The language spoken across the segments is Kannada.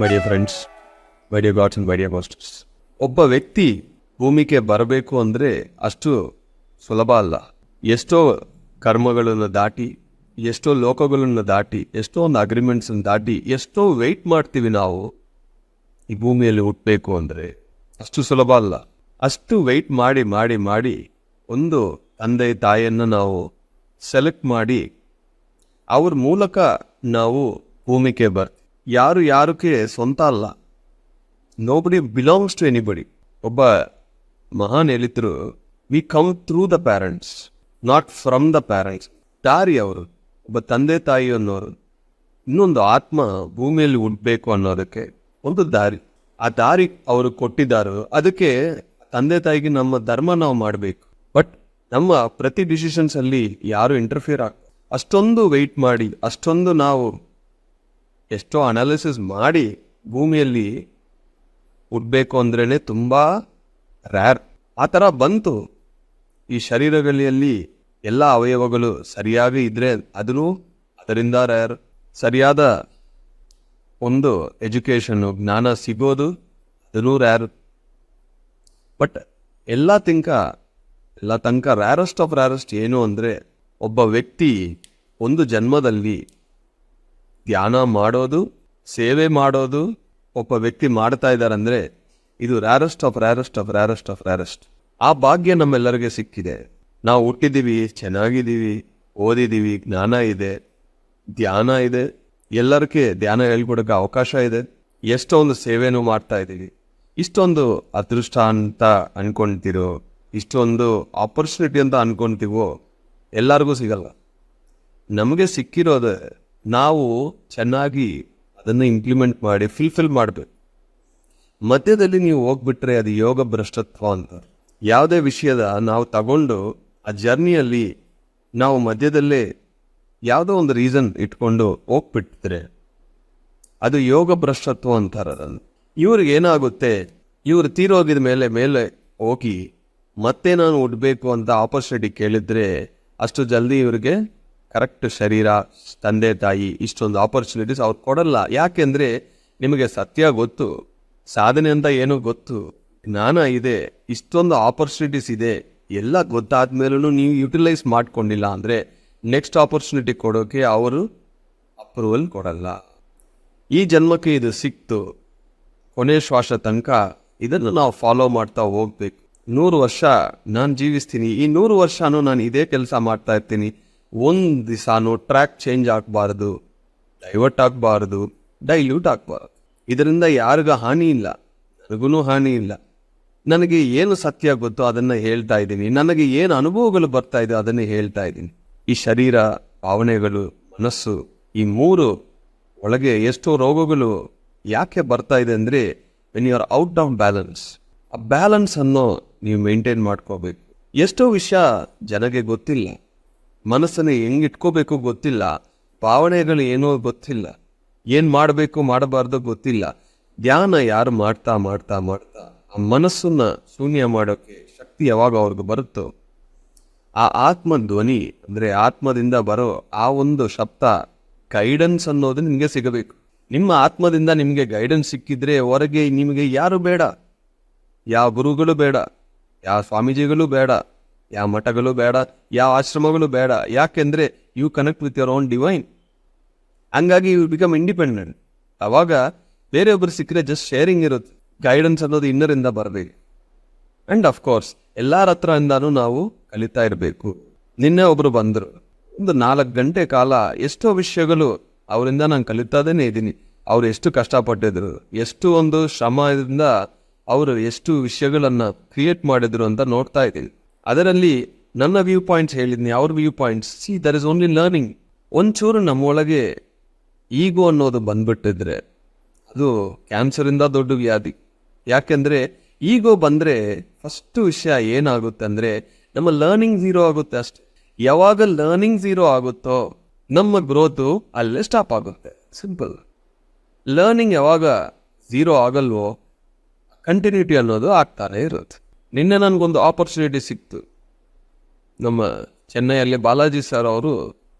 My dear friends my dear gods and my dear masters ಒಬ್ಬ ವ್ಯಕ್ತಿ ಭೂಮಿಗೆ ಬರಬೇಕು ಅಂದರೆ ಅಷ್ಟು ಸುಲಭ ಅಲ್ಲ. ಎಷ್ಟೋ ಕರ್ಮಗಳನ್ನು ದಾಟಿ, ಎಷ್ಟೋ ಲೋಕಗಳನ್ನು ದಾಟಿ ಎಷ್ಟೋ ಒಂದು ಅಗ್ರಿಮೆಂಟ್ಸನ್ನು ದಾಟಿ, ಎಷ್ಟೋ ವೆಯ್ಟ್ ಮಾಡ್ತೀವಿ ನಾವು ಈ ಭೂಮಿಯಲ್ಲಿ ಹುಟ್ಟಬೇಕು ಅಂದರೆ ಅಷ್ಟು ಸುಲಭ ಅಲ್ಲ. ಅಷ್ಟು ವೆಯ್ಟ್ ಮಾಡಿ ಮಾಡಿ ಮಾಡಿ ಒಂದು ತಂದೆ, ತಾಯಿಯನ್ನು ನಾವು ಸೆಲೆಕ್ಟ್ ಮಾಡಿ, ಅವ್ರ ಮೂಲಕ ನಾವು ಭೂಮಿಗೆ ಬರ್ತೀವಿ ಯಾರು ಯಾರಕ್ಕೆ ಸ್ವಂತ ಅಲ್ಲ. ನೋಬಡಿ ಬಿಲಾಂಗ್ಸ್ ಟು ಎನಿಬಡಿ ಒಬ್ಬ ಮಹಾನ್ ಹೇಳಿದ್ರು we come through the parents not from the parents ದಾರಿ ಅವರು, ಒಬ್ಬ ತಂದೆ ತಾಯಿ ಅನ್ನೋರು, ಇನ್ನೊಂದು ಆತ್ಮ ಭೂಮಿಯಲ್ಲಿ ಹುಟ್ಟಬೇಕು ಅನ್ನೋದಕ್ಕೆ ಒಂದು ದಾರಿ. ಆ ದಾರಿ ಅವರು ಕೊಟ್ಟಿದ್ದಾರೆ. ಅದಕ್ಕೆ ತಂದೆ ತಾಯಿಗೆ ನಮ್ಮ ಧರ್ಮ ನಾವು ಮಾಡಬೇಕು. ಬಟ್ ನಮ್ಮ ಪ್ರತಿ ಡಿಸಿಷನ್ಸ್ ಅಲ್ಲಿ ಯಾರು ಇಂಟರ್ಫಿಯರ್ ಆಗ, ಅಷ್ಟೊಂದು ವೆಯ್ಟ್ ಮಾಡಿ, ಅಷ್ಟೊಂದು ನಾವು ಎಷ್ಟೋ ಅನಾಲಿಸಿಸ್ ಮಾಡಿ ಭೂಮಿಯಲ್ಲಿ ಹುಟ್ಟಬೇಕು ಅಂದ್ರೇ ತುಂಬ ರ್ಯಾರ್ ಆ ಥರ ಬಂತು. ಈ ಶರೀರಗಳಲ್ಲಿ ಎಲ್ಲ ಅವಯವಗಳು ಸರಿಯಾಗಿ ಇದ್ದರೆ ಅದನ್ನು ಅದರಿಂದ ರ್ಯಾರ್ ಸರಿಯಾದ ಒಂದು ಎಜುಕೇಷನ್ನು ಜ್ಞಾನ ಸಿಗೋದು ಅದನ್ನು ರ್ಯಾರ್ ಬಟ್ ಎಲ್ಲ ತನಕ ಎಲ್ಲ ತನಕ ರ್ಯಾರೆಸ್ಟ್ ಆಫ್ ರ್ಯಾರೆಸ್ಟ್ ಏನು ಅಂದರೆ ಒಬ್ಬ ವ್ಯಕ್ತಿ ಒಂದು ಜನ್ಮದಲ್ಲಿ ಧ್ಯಾನ ಮಾಡೋದು, ಸೇವೆ ಮಾಡೋದು ಒಬ್ಬ ವ್ಯಕ್ತಿ ಮಾಡ್ತಾ ಇದ್ದಾರಂದ್ರೆ ಇದು rarest of rarest of rarest of rarest. ಆ ಭಾಗ್ಯ ನಮ್ಮೆಲ್ಲರಿಗೆ ಸಿಕ್ಕಿದೆ. ನಾವು ಹುಟ್ಟಿದ್ದೀವಿ, ಚೆನ್ನಾಗಿದ್ದೀವಿ, ಓದಿದ್ದೀವಿ, ಜ್ಞಾನ ಇದೆ, ಧ್ಯಾನ ಇದೆ. ಎಲ್ಲರಿಗೆ ಧ್ಯಾನ ಹೇಳ್ಕೊಡಕ್ಕೆ ಅವಕಾಶ ಇದೆ. ಎಷ್ಟೊಂದು ಸೇವೆನೂ ಮಾಡ್ತಾ ಇದ್ದೀವಿ. ಇಷ್ಟೊಂದು ಅದೃಷ್ಟ ಅಂತ ಅನ್ಕೊಂತೀರೋ, ಇಷ್ಟೊಂದು ಆಪರ್ಚುನಿಟಿ ಅಂತ ಅನ್ಕೊಂತೀವೋ, ಎಲ್ಲರಿಗೂ ಸಿಗಲ್ಲ. ನಮಗೆ ಸಿಕ್ಕಿರೋದು ನಾವು ಚೆನ್ನಾಗಿ ಅದನ್ನು ಇಂಪ್ಲಿಮೆಂಟ್ ಮಾಡಿ ಫಿಲ್ಫಿಲ್ ಮಾಡಬೇಕು. ಮಧ್ಯದಲ್ಲಿ ನೀವು ಹೋಗ್ಬಿಟ್ರೆ ಅದು ಯೋಗ ಭ್ರಷ್ಟತ್ವ ಅಂತ. ಯಾವುದೇ ವಿಷಯದ ನಾವು ತಗೊಂಡು ಆ ಜರ್ನಿಯಲ್ಲಿ ನಾವು ಮಧ್ಯದಲ್ಲೇ ಯಾವುದೋ ಒಂದು ರೀಸನ್ ಇಟ್ಕೊಂಡು ಹೋಗ್ಬಿಟ್ಟಿದ್ರೆ ಅದು ಯೋಗ ಭ್ರಷ್ಟತ್ವ ಅಂತಾರೆ ಅದನ್ನು. ಇವ್ರಿಗೆ ಏನಾಗುತ್ತೆ? ಇವರು ತೀರೋಗಿದ ಮೇಲೆ ಮೇಲೆ ಹೋಗಿ ಮತ್ತೆ ನಾನು ಉಡ್ಬೇಕು ಅಂತ ಆಪರ್ಚುನಿಟಿ ಕೇಳಿದ್ರೆ ಅಷ್ಟು ಜಲ್ದಿ ಇವ್ರಿಗೆ ಕರೆಕ್ಟ್ ಶರೀರ, ತಂದೆ, ತಾಯಿ, ಇಷ್ಟೊಂದು ಆಪರ್ಚುನಿಟೀಸ್ ಅವ್ರು ಕೊಡಲ್ಲ. ಯಾಕೆಂದರೆ ನಿಮಗೆ ಸತ್ಯ ಗೊತ್ತು, ಸಾಧನೆ ಅಂತ ಏನೋ ಗೊತ್ತು. ಜ್ಞಾನ ಇದೆ, ಇಷ್ಟೊಂದು ಆಪರ್ಚುನಿಟೀಸ್ ಇದೆ, ಎಲ್ಲ ಗೊತ್ತಾದ ಮೇಲೂ ನೀವು ಯುಟಿಲೈಸ್ ಮಾಡ್ಕೊಂಡಿಲ್ಲ ಅಂದರೆ ನೆಕ್ಸ್ಟ್ ಆಪರ್ಚುನಿಟಿ ಕೊಡೋಕೆ ಅವರು ಅಪ್ರೂವಲ್ ಕೊಡಲ್ಲ. ಈ ಜನ್ಮಕ್ಕೆ ಇದು ಸಿಕ್ತು. ಕೊನೆ ಶ್ವಾಸ ತನಕ ಇದನ್ನು ನಾವು ಫಾಲೋ ಮಾಡ್ತಾ ಹೋಗ್ಬೇಕು. ನೂರು ವರ್ಷ ನಾನು ಜೀವಿಸ್ತೀನಿ. ಈ ನೂರು ವರ್ಷನೂ ನಾನು ಇದೇ ಕೆಲಸ ಮಾಡ್ತಾ ಇರ್ತೀನಿ. ಒಂದು ದಿವಸನೂ ಟ್ರ್ಯಾಕ್ ಚೇಂಜ್ ಆಗಬಾರ್ದು, ಡೈವರ್ಟ್ ಆಗಬಾರ್ದು, ಡೈಲ್ಯೂಟ್ ಆಗಬಾರ್ದು. ಇದರಿಂದ ಯಾರಿಗ ಹಾನಿ ಇಲ್ಲ, ನನಗೂ ಹಾನಿ ಇಲ್ಲ. ನನಗೆ ಏನು ಸತ್ಯ ಗೊತ್ತೋ ಅದನ್ನು ಹೇಳ್ತಾ ಇದ್ದೀನಿ. ನನಗೆ ಏನು ಅನುಭವಗಳು ಬರ್ತಾ ಇದೆ ಅದನ್ನೇ ಹೇಳ್ತಾ ಇದ್ದೀನಿ. ಈ ಶರೀರ, ಭಾವನೆಗಳು, ಮನಸ್ಸು, ಈ ಮೂರು ಒಳಗೆ ಎಷ್ಟೋ ರೋಗಗಳು ಯಾಕೆ ಬರ್ತಾ ಇದೆ ಅಂದರೆ when you are out of balance ಆ ಬ್ಯಾಲೆನ್ಸನ್ನು ನೀವು ಮೇಂಟೈನ್ ಮಾಡ್ಕೋಬೇಕು. ಎಷ್ಟೋ ವಿಷಯ ಜನಗೆ ಗೊತ್ತಿಲ್ಲ. ಮನಸ್ಸನ್ನು ಹೆಂಗ್ ಇಟ್ಕೋಬೇಕು ಗೊತ್ತಿಲ್ಲ. ಭಾವನೆಗಳು ಏನೋ ಗೊತ್ತಿಲ್ಲ. ಏನು ಮಾಡಬೇಕು ಮಾಡಬಾರ್ದು ಗೊತ್ತಿಲ್ಲ. ಧ್ಯಾನ ಯಾರು ಮಾಡ್ತಾ ಮಾಡ್ತಾ ಮಾಡ್ತಾ ಆ ಮನಸ್ಸನ್ನ ಶೂನ್ಯ ಮಾಡೋಕ್ಕೆ ಶಕ್ತಿ ಯಾವಾಗ ಅವ್ರಿಗೆ ಬರುತ್ತೋ? ಆ ಆತ್ಮ ಧ್ವನಿ ಅಂದರೆ ಆತ್ಮದಿಂದ ಬರೋ ಆ ಒಂದು ಶಬ್ದ ಗೈಡೆನ್ಸ್ ಅನ್ನೋದು ನಿಮಗೆ ಸಿಗಬೇಕು. ನಿಮ್ಮ ಆತ್ಮದಿಂದ ನಿಮಗೆ ಗೈಡೆನ್ಸ್ ಸಿಕ್ಕಿದ್ರೆ ಹೊರಗೆ ನಿಮಗೆ ಯಾರು ಬೇಡ? ಯಾವ ಗುರುಗಳು ಬೇಡ? ಯಾವ ಸ್ವಾಮೀಜಿಗಳು ಬೇಡ? ಯಾವ ಮಠಗಳು ಬೇಡ ಯಾವ ಆಶ್ರಮಗಳು ಬೇಡ. ಯಾಕೆಂದ್ರೆ you connect with your own divine ಹಂಗಾಗಿ ಯು ಬಿಕಮ್ ಇಂಡಿಪೆಂಡೆಂಟ್ ಅವಾಗ ಬೇರೆಯೊಬ್ಬರು ಸಿಕ್ಕರೆ ಜಸ್ಟ್ ಶೇರಿಂಗ್ ಇರುತ್ತೆ. ಗೈಡೆನ್ಸ್ ಅನ್ನೋದು ಇನ್ನರಿಂದ ಬರಬೇಕು ಅಂಡ್ ಕೋರ್ಸ್ ಎಲ್ಲರ ಹತ್ರದಿಂದಾನು ನಾವು ಕಲಿತಾ ಇರಬೇಕು. ನಿನ್ನೆ ಒಬ್ರು ಬಂದರು. ಒಂದು ನಾಲ್ಕು ಗಂಟೆ ಕಾಲ ಎಷ್ಟೋ ವಿಷಯಗಳು ಅವರಿಂದ ನಾನು ಕಲಿತಾದೇನೆ ಇದ್ದೀನಿ. ಅವ್ರು ಎಷ್ಟು ಕಷ್ಟಪಟ್ಟಿದ್ರು, ಎಷ್ಟು ಒಂದು ಶ್ರಮದಿಂದ ಅವರು ಎಷ್ಟು ವಿಷಯಗಳನ್ನ ಕ್ರಿಯೇಟ್ ಮಾಡಿದ್ರು ಅಂತ ನೋಡ್ತಾ ಇದ್ದೀನಿ. ಅದರಲ್ಲಿ ನನ್ನ ವ್ಯೂ ಪಾಯಿಂಟ್ಸ್ ಹೇಳಿದ್ನಿ, ಅವ್ರ view points see there is only learning ಒಂಚೂರು ನಮ್ಮೊಳಗೆ ಈಗೋ ಅನ್ನೋದು ಬಂದ್ಬಿಟ್ಟಿದ್ರೆ ಅದು ಕ್ಯಾನ್ಸರಿಂದ ದೊಡ್ಡ ವ್ಯಾಧಿ. ಯಾಕೆಂದರೆ ಈಗೋ ಬಂದರೆ ಫಸ್ಟು ವಿಷಯ ಏನಾಗುತ್ತೆ ಅಂದರೆ ನಮ್ಮ ಲರ್ನಿಂಗ್ ಝೀರೋ ಆಗುತ್ತೆ ಅಷ್ಟೆ. ಯಾವಾಗ ಲರ್ನಿಂಗ್ ಝೀರೋ ಆಗುತ್ತೋ ನಮ್ಮ ಗ್ರೋತು ಅಲ್ಲೇ ಸ್ಟಾಪ್ ಆಗುತ್ತೆ. ಸಿಂಪಲ್ ಲರ್ನಿಂಗ್ ಯಾವಾಗ ಝೀರೋ ಆಗಲ್ವೋ ಕಂಟಿನ್ಯೂಟಿ ಅನ್ನೋದು ಆಗ್ತಾನೆ ಇರುತ್ತೆ. ನಿನ್ನೆ ನನಗೊಂದು ಆಪರ್ಚುನಿಟಿ ಸಿಕ್ತು. ನಮ್ಮ ಚೆನ್ನೈಯಲ್ಲಿ ಬಾಲಾಜಿ ಸರ್ ಅವರು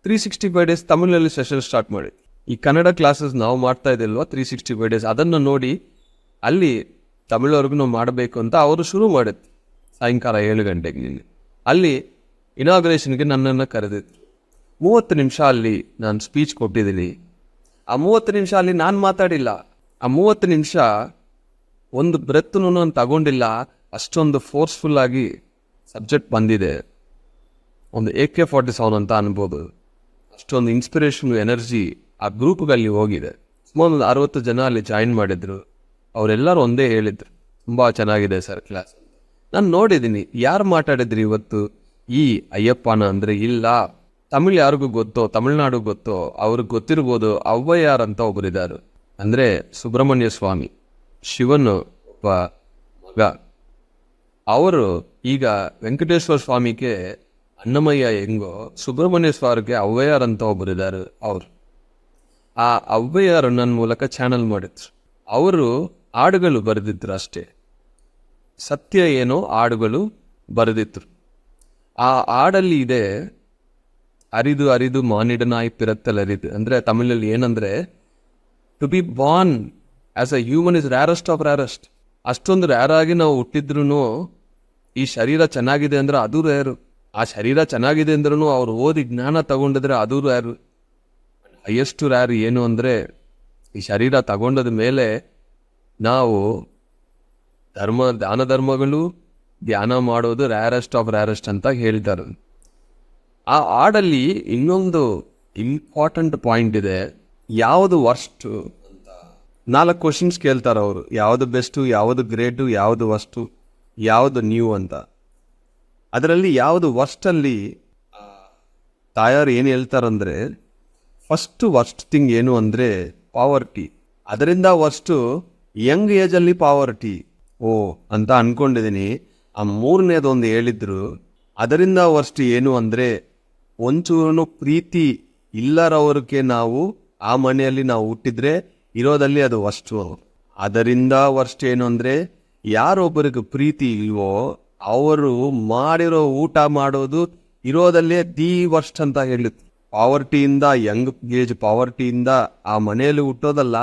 ತ್ರೀ ಸಿಕ್ಸ್ಟಿ ಫೈವ್ ಡೇಸ್ ತಮಿಳಿನಲ್ಲಿ ಸೆಷನ್ ಸ್ಟಾರ್ಟ್ ಮಾಡಿ. ಈ ಕನ್ನಡ ಕ್ಲಾಸಸ್ ನಾವು ಮಾಡ್ತಾ ಇದ್ದಿಲ್ವಾ ತ್ರೀ ಸಿಕ್ಸ್ಟಿ ಫೈವ್ ಡೇಸ್ ಅದನ್ನು ನೋಡಿ ಅಲ್ಲಿ ತಮಿಳವ್ರಿಗೂ ನಾವು ಮಾಡಬೇಕು ಅಂತ ಅವರು ಶುರು ಮಾಡಿದ್ರು. ಸಾಯಂಕಾಲ ಏಳು ಗಂಟೆಗೆ ನಿನ್ನೆ. ಅಲ್ಲಿ ಇನಾಗ್ರೇಷನ್ಗೆ ನನ್ನನ್ನು ಕರೆದಿದ್ರು. ಮೂವತ್ತು ನಿಮಿಷ ಅಲ್ಲಿ ನಾನು ಸ್ಪೀಚ್ ಕೊಟ್ಟಿದ್ದೀನಿ. ಆ ಮೂವತ್ತು ನಿಮಿಷ ಅಲ್ಲಿ ನಾನು ಮಾತಾಡಿಲ್ಲ. ಆ ಮೂವತ್ತು ನಿಮಿಷ ಒಂದು ಬ್ರೆತ್ನು ನಾನು ತಗೊಂಡಿಲ್ಲ. ಅಷ್ಟೊಂದು ಫೋರ್ಸ್ಫುಲ್ ಆಗಿ ಸಬ್ಜೆಕ್ಟ್ ಬಂದಿದೆ. ಒಂದು ಎ ಕೆ ಫಾರ್ಟಿ ಸೆವೆನ್ ಅಂತ ಅನ್ಬೋದು. ಅಷ್ಟೊಂದು ಇನ್ಸ್ಪಿರೇಷನ್ ಎನರ್ಜಿ ಆ ಗ್ರೂಪ್ಗಲ್ಲಿ ಹೋಗಿದೆ. ಸುಮಾರು ಒಂದು ಅರವತ್ತು ಜನ ಅಲ್ಲಿ ಜಾಯಿನ್ ಮಾಡಿದ್ರು. ಅವರೆಲ್ಲರೂ ಒಂದೇ ಹೇಳಿದ್ರು. ತುಂಬ ಚೆನ್ನಾಗಿದೆ ಸರ್ ಕ್ಲಾಸ್ ನಾನು ನೋಡಿದ್ದೀನಿ ಯಾರು ಮಾತಾಡಿದ್ರಿ ಇವತ್ತು? ಈ ಅಯ್ಯಪ್ಪನ ಅಂದರೆ ಇಲ್ಲ. ತಮಿಳ್ ಯಾರಿಗೂ ಗೊತ್ತೋ, ತಮಿಳ್ನಾಡು ಗೊತ್ತೋ, ಅವ್ರಿಗೆ ಗೊತ್ತಿರ್ಬೋದು ಅವ್ವಯ್ಯಾರ್ ಅಂತ ಒಬ್ಬರಿದ್ದಾರೆ ಅಂದರೆ ಸುಬ್ರಹ್ಮಣ್ಯ ಸ್ವಾಮಿ. ಶಿವನು ಒಬ್ಬ ಮಗ. ಅವರು ಈಗ ವೆಂಕಟೇಶ್ವರ ಸ್ವಾಮಿಗೆ ಅನ್ನಮಯ್ಯ ಹೆಂಗೋ ಸುಬ್ರಹ್ಮಣ್ಯ ಸ್ವಾಮಿಗೆ ಅವ್ವಯ್ಯಾರ್ ಅಂತ ಒಬ್ಬರಿದ್ದಾರೆ ಅವರು. ಆ ಅವ್ವಯ್ಯಾರು ನನ್ನ ಮೂಲಕ ಚಾನಲ್ ಮಾಡಿದ್ರು. ಅವರು ಹಾಡುಗಳು ಬರೆದಿದ್ರು ಅಷ್ಟೇ. ಸತ್ಯ ಏನೋ ಹಾಡುಗಳು ಬರೆದಿದ್ರು. ಆ ಹಾಡಲ್ಲಿ ಇದೆ, ಅರಿದು ಅರಿದು ಮಾನಿಡನಾಯಿ ಪಿರತ್ತಲರಿದು ಅಂದರೆ ತಮಿಳಲ್ಲಿ ಏನಂದ್ರೆ to be born as a human is rarest of rarest ಅಷ್ಟೊಂದು ರ್ಯಾರಾಗಿ ನಾವು ಹುಟ್ಟಿದ್ರು ಈ ಶರೀರ ಚೆನ್ನಾಗಿದೆ ಅಂದ್ರೆ ಅದು ಯಾರು? ಆ ಶರೀರ ಚೆನ್ನಾಗಿದೆ ಅಂದ್ರೂ ಅವ್ರು ಓದಿ ಜ್ಞಾನ ತಗೊಂಡಿದ್ರೆ ಅದು ಯಾರು? ಹೈಯೆಸ್ಟ್ ರ್ಯಾರು ಏನು ಅಂದರೆ ಈ ಶರೀರ ತಗೊಂಡದ ಮೇಲೆ ನಾವು ಧರ್ಮ, ದಾನ ಧರ್ಮಗಳು ಧ್ಯಾನ ಮಾಡೋದು ರ್ಯಾರೆಸ್ಟ್ ಆಫ್ ರ್ಯಾರೆಸ್ಟ್ ಅಂತ ಹೇಳ್ತಾರೆ ಆ ಹಾಡಲ್ಲಿ ಇನ್ನೊಂದು ಇಂಪಾರ್ಟೆಂಟ್ ಪಾಯಿಂಟ್ ಇದೆ. ಯಾವುದು ವರ್ಸ್ಟು ಅಂತ ನಾಲ್ಕು ಕ್ವಶನ್ಸ್ ಕೇಳ್ತಾರೆ ಅವರು. ಯಾವುದು ಬೆಸ್ಟು ಯಾವುದು ಗ್ರೇಟು ಯಾವುದು ವರ್ಸ್ಟು ಯಾವುದು ನ್ಯೂ ಅಂತ. ಅದರಲ್ಲಿ ಯಾವುದು ವರ್ಸ್ಟಲ್ಲಿ ತಾಯಾರು ಏನು ಹೇಳ್ತಾರಂದರೆ ಫಸ್ಟ್ ವರ್ಸ್ಟ್ ಥಿಂಗ್ ಏನು ಅಂದರೆ ಪಾವರ್ಟಿ ಅದರಿಂದ ವರ್ಸ್ಟು ಯಂಗ್ ಏಜಲ್ಲಿ ಪಾವರ್ಟಿ ಓ, ಅಂತ ಅಂದ್ಕೊಂಡಿದ್ದೀನಿ ಆ ಮೂರನೇದೊಂದು ಹೇಳಿದ್ರು. ಅದರಿಂದ ವರ್ಸ್ಟ್ ಏನು ಅಂದರೆ ಒಂಚೂರು ಪ್ರೀತಿ ಇಲ್ಲರವರಿಗೆ ನಾವು, ಆ ಮನೆಯಲ್ಲಿ ನಾವು ಹುಟ್ಟಿದ್ರೆ ಇರೋದಲ್ಲಿ ಅದು ವಸ್ಟು ಅದರಿಂದ ವರ್ಸ್ಟ್ ಏನು ಅಂದರೆ ಯಾರೊಬ್ಬರಿಗೆ ಪ್ರೀತಿ ಇಲ್ವೋ ಅವರು ಮಾಡಿರೋ ಊಟ ಮಾಡೋದು ಇರೋದಲ್ಲೇ ದಿ ವರ್ಸ್ಟ್ ಅಂತ ಹೇಳಿದ್ರು ಪಾವರ್ಟಿಯಿಂದ ಯಂಗ್ ಏಜ್, ಪಾವರ್ಟಿಯಿಂದ ಆ ಮನೆಯಲ್ಲಿ ಹುಟ್ಟೋದಲ್ಲ,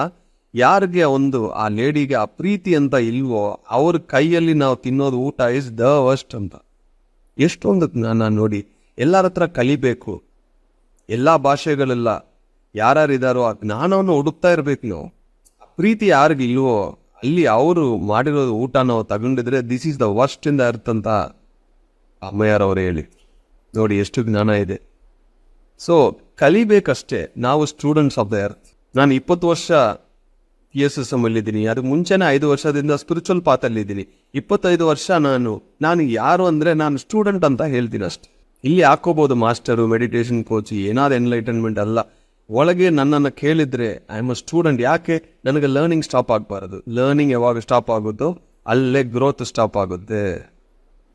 ಯಾರಿಗೆ ಒಂದು ಆ ಲೇಡಿಗೆ ಆ ಪ್ರೀತಿ ಅಂತ ಇಲ್ವೋ ಅವ್ರ ಕೈಯಲ್ಲಿ ನಾವು ತಿನ್ನೋದು ಊಟ ಇಸ್ ದ ವರ್ಸ್ಟ್ ಅಂತ. ಎಷ್ಟೊಂದು ಜ್ಞಾನ ನೋಡಿ, ಎಲ್ಲರ ಹತ್ರ ಕಲಿಬೇಕು. ಎಲ್ಲ ಭಾಷೆಗಳೆಲ್ಲ ಯಾರ್ಯಾರಿದಾರೋ ಆ ಜ್ಞಾನವನ್ನು ಹುಡುಕ್ತಾ ಇರ್ಬೇಕು ನೀವು. ಆ ಪ್ರೀತಿ ಯಾರಿಗೆ ಇಲ್ವೋ ಅಲ್ಲಿ ಅವರು ಮಾಡಿರೋ ಊಟ ನಾವು ತಗೊಂಡಿದ್ರೆ this is the worst in the earth ಅಂತ ಅಮ್ಮಯ್ಯರವರು ಹೇಳಿ. ನೋಡಿ ಎಷ್ಟು ಜ್ಞಾನ ಇದೆ. ಸೊ ಕಲಿಬೇಕಷ್ಟೇ. ನಾವು ಸ್ಟೂಡೆಂಟ್ಸ್ ಆಫ್ ದ ಅರ್ತ್ ನಾನು ಇಪ್ಪತ್ತು ವರ್ಷ ಪಿ ಎಸ್ ಎಸ್ ಅಲ್ಲಿದ್ದೀನಿ ಅದು ಮುಂಚೆನೇ ಐದು ವರ್ಷದಿಂದ ಸ್ಪಿರಿಚುವಲ್ ಪಾತಲ್ಲಿದ್ದೀನಿ ಇಪ್ಪತ್ತೈದು ವರ್ಷ ನಾನು ನಾನು ಯಾರು ಅಂದರೆ ನಾನು ಸ್ಟೂಡೆಂಟ್ ಅಂತ ಹೇಳ್ತೀನಿ ಅಷ್ಟೆ. ಇಲ್ಲಿ ಹಾಕೋಬೋದು ಮಾಸ್ಟರು ಮೆಡಿಟೇಷನ್ ಕೋಚ್ ಏನಾದ್ರು ಎನ್ಲೈಟನ್ಮೆಂಟ್ ಅಲ್ಲ. ಒಳಗೆ ನನ್ನನ್ನು ಕೇಳಿದ್ರೆ ಐ ಆಮ್ ಅ ಸ್ಟೂಡೆಂಟ್ ಯಾಕೆ? ನನಗೆ ಲರ್ನಿಂಗ್ ಸ್ಟಾಪ್ ಆಗಬಾರದು. ಲರ್ನಿಂಗ್ ಯಾವಾಗ ಸ್ಟಾಪ್ ಆಗುತ್ತೋ, ಅಲ್ಲೇ ಗ್ರೋತ್ ಸ್ಟಾಪ್ ಆಗುತ್ತೆ.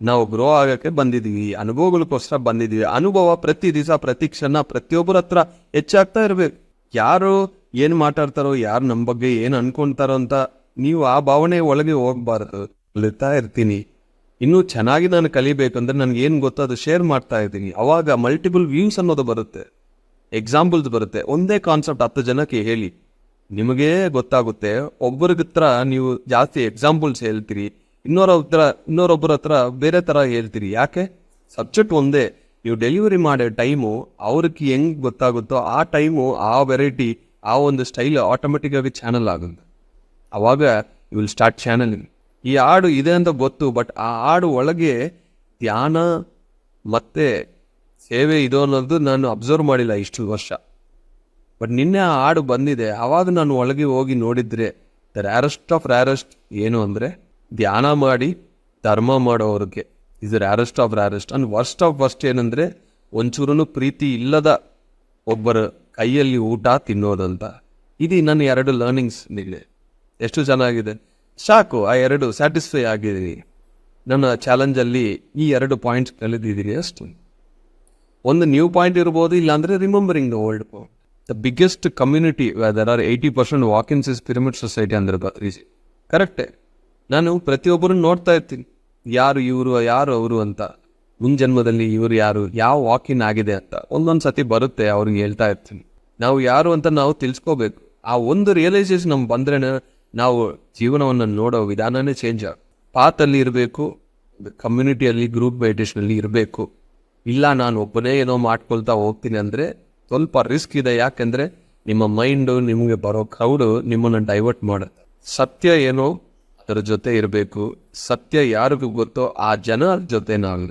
ನಾವು ಗ್ರೋ ಆಗೋಕ್ಕೆ ಬಂದಿದ್ದೀವಿ. ಅನುಭವಗಳಿಗೋಸ್ಕರ ಬಂದಿದ್ದೀವಿ. ಅನುಭವ ಪ್ರತಿ ದಿವಸ, ಪ್ರತಿ ಕ್ಷಣ, ಪ್ರತಿಯೊಬ್ಬರ ಹತ್ರ ಹೆಚ್ಚಾಗ್ತಾ ಇರಬೇಕು. ಯಾರು ಏನು ಮಾತಾಡ್ತಾರೋ, ಯಾರು ನಮ್ಮ ಬಗ್ಗೆ ಏನು ಅನ್ಕೊಂತಾರೋ ಅಂತ ನೀವು ಆ ಭಾವನೆ ಒಳಗೆ ಹೋಗ್ಬಾರ್ದು. ಕಲಿತಾ ಇರ್ತೀನಿ. ಇನ್ನೂ ಚೆನ್ನಾಗಿ ನಾನು ಕಲಿಬೇಕಂದ್ರೆ ನನಗೆ ಏನು ಗೊತ್ತೋ ಅದು ಶೇರ್ ಮಾಡ್ತಾ ಇದ್ದೀನಿ. ಅವಾಗ ಮಲ್ಟಿಪಲ್ ವ್ಯೂಸ್ ಅನ್ನೋದು ಬರುತ್ತೆ. ಎಕ್ಸಾಂಪಲ್ಸ್ ಬರುತ್ತೆ. ಒಂದೇ ಕಾನ್ಸೆಪ್ಟ್ ಹತ್ತು ಜನಕ್ಕೆ ಹೇಳಿ. ನಿಮಗೇ ಗೊತ್ತಾಗುತ್ತೆ ಒಬ್ಬರಿಗೆ ಹತ್ರ ನೀವು ಜಾಸ್ತಿ ಎಕ್ಸಾಂಪಲ್ಸ್ ಹೇಳ್ತೀರಿ. ಇನ್ನೊರ ಹತ್ರ, ಇನ್ನೊರೊಬ್ಬರ ಹತ್ರ ಬೇರೆ ಥರ ಹೇಳ್ತೀರಿ. ಯಾಕೆ? ಸಬ್ಜೆಕ್ಟ್ ಒಂದೇ. ನೀವು ಡೆಲಿವರಿ ಮಾಡೋ ಟೈಮು ಅವ್ರಿಗೆ ಹೆಂಗ್ ಗೊತ್ತಾಗುತ್ತೋ ಆ ಟೈಮು ಆ ವೆರೈಟಿ ಆ ಒಂದು ಸ್ಟೈಲ್ ಆಟೋಮೆಟಿಕ್ಕಾಗಿ ಚಾನಲ್ ಆಗುತ್ತೆ. ಅವಾಗ ಯು ವಿಲ್ ಸ್ಟಾರ್ಟ್ ಚಾನಲಿಂಗ್ ಈ ಹಾಡು ಇದೆ ಅಂತ ಗೊತ್ತು ಬಟ್ ಆ ಹಾಡು ಒಳಗೆ ಧ್ಯಾನ ಮತ್ತೆ ಸೇವೆ ಇದು ಅನ್ನೋದು ನಾನು ಅಬ್ಸರ್ವ್ ಮಾಡಿಲ್ಲ ಇಷ್ಟು ವರ್ಷ. ಬಟ್ ನಿನ್ನೆ ಆ ಹಾಡು ಬಂದಿದೆ. ಆವಾಗ ನಾನು ಒಳಗೆ ಹೋಗಿ ನೋಡಿದ್ರೆ ದ ರ್ಯಾರೆಸ್ಟ್ ಆಫ್ ರ್ಯಾರೆಸ್ಟ್ ಏನು ಅಂದರೆ, ಧ್ಯಾನ ಮಾಡಿ ಧರ್ಮ ಮಾಡೋವ್ರಿಗೆ ಇದು rarest of rarest and worst of worst ಏನಂದರೆ ಒಂಚೂರು ಪ್ರೀತಿ ಇಲ್ಲದ ಒಬ್ಬರ ಕೈಯಲ್ಲಿ ಊಟ ತಿನ್ನೋದಂತ. ಇದು ನನ್ನ ಎರಡು ಲರ್ನಿಂಗ್ಸ್ ನಿನ್ನೆ. ಎಷ್ಟು ಚೆನ್ನಾಗಿದೆ. ಸಾಕು, ಆ ಎರಡು ಸ್ಯಾಟಿಸ್ಫೈ ಆಗಿದ್ದೀನಿ ನನ್ನ ಚಾಲೆಂಜಲ್ಲಿ ಈ ಎರಡು ಪಾಯಿಂಟ್ಸ್ ಕಲಿತಿದ್ದೀನಿ ಅಷ್ಟು. ಒಂದು ನ್ಯೂ ಪಾಯಿಂಟ್ ಇರ್ಬೋದು, ಇಲ್ಲಾಂದರೆ remembering the old the biggest community there are eighty percent walkins is pyramid society ಅಂದ್ರೆ ಕರೆಕ್ಟ್ ನಾನು ಪ್ರತಿಯೊಬ್ಬರು ನೋಡ್ತಾ ಇರ್ತೀನಿ. ಯಾರು ಇವರು, ಯಾರು ಅವರು ಅಂತ. ಮುಂಜನ್ಮದಲ್ಲಿ ಇವರು ಯಾರು, ಯಾವ ವಾಕಿನ್ ಆಗಿದೆ ಅಂತ. ಒಂದೊಂದು ಸತಿ ಬರುತ್ತೆ, ಅವ್ರಿಗೆ ಹೇಳ್ತಾ ಇರ್ತೀನಿ. ನಾವು ಯಾರು ಅಂತ ನಾವು ತಿಳ್ಸ್ಕೋಬೇಕು. ಆ ಒಂದು ರಿಯಲೈಸೇಷನ್ ನಮ್ಗೆ ಬಂದ್ರೆ ನಾವು ಜೀವನವನ್ನು ನೋಡೋ ವಿಧಾನನೇ ಚೇಂಜ್ ಆಗ ಪಾತಲ್ಲಿ ಇರಬೇಕು ಕಮ್ಯುನಿಟಿಯಲ್ಲಿ ಗ್ರೂಪ್ ಮೆಡಿಟೇಷನಲ್ಲಿ ಇರಬೇಕು. ಇಲ್ಲ, ನಾನು ಒಬ್ಬನೇ ಏನೋ ಮಾಡ್ಕೊಳ್ತಾ ಹೋಗ್ತೀನಿ ಅಂದರೆ ಸ್ವಲ್ಪ ರಿಸ್ಕ್ ಇದೆ. ಯಾಕೆಂದರೆ ನಿಮ್ಮ ಮೈಂಡು ನಿಮಗೆ ಬರೋ ಕ್ರೌಡು ನಿಮ್ಮನ್ನು ಡೈವರ್ಟ್ ಮಾಡುತ್ತೆ ಸತ್ಯ ಏನೋ ಅದರ ಜೊತೆ ಇರಬೇಕು. ಸತ್ಯ ಯಾರಿಗೂ ಗೊತ್ತೋ ಆ ಜನ ಜೊತೆ ನಾವು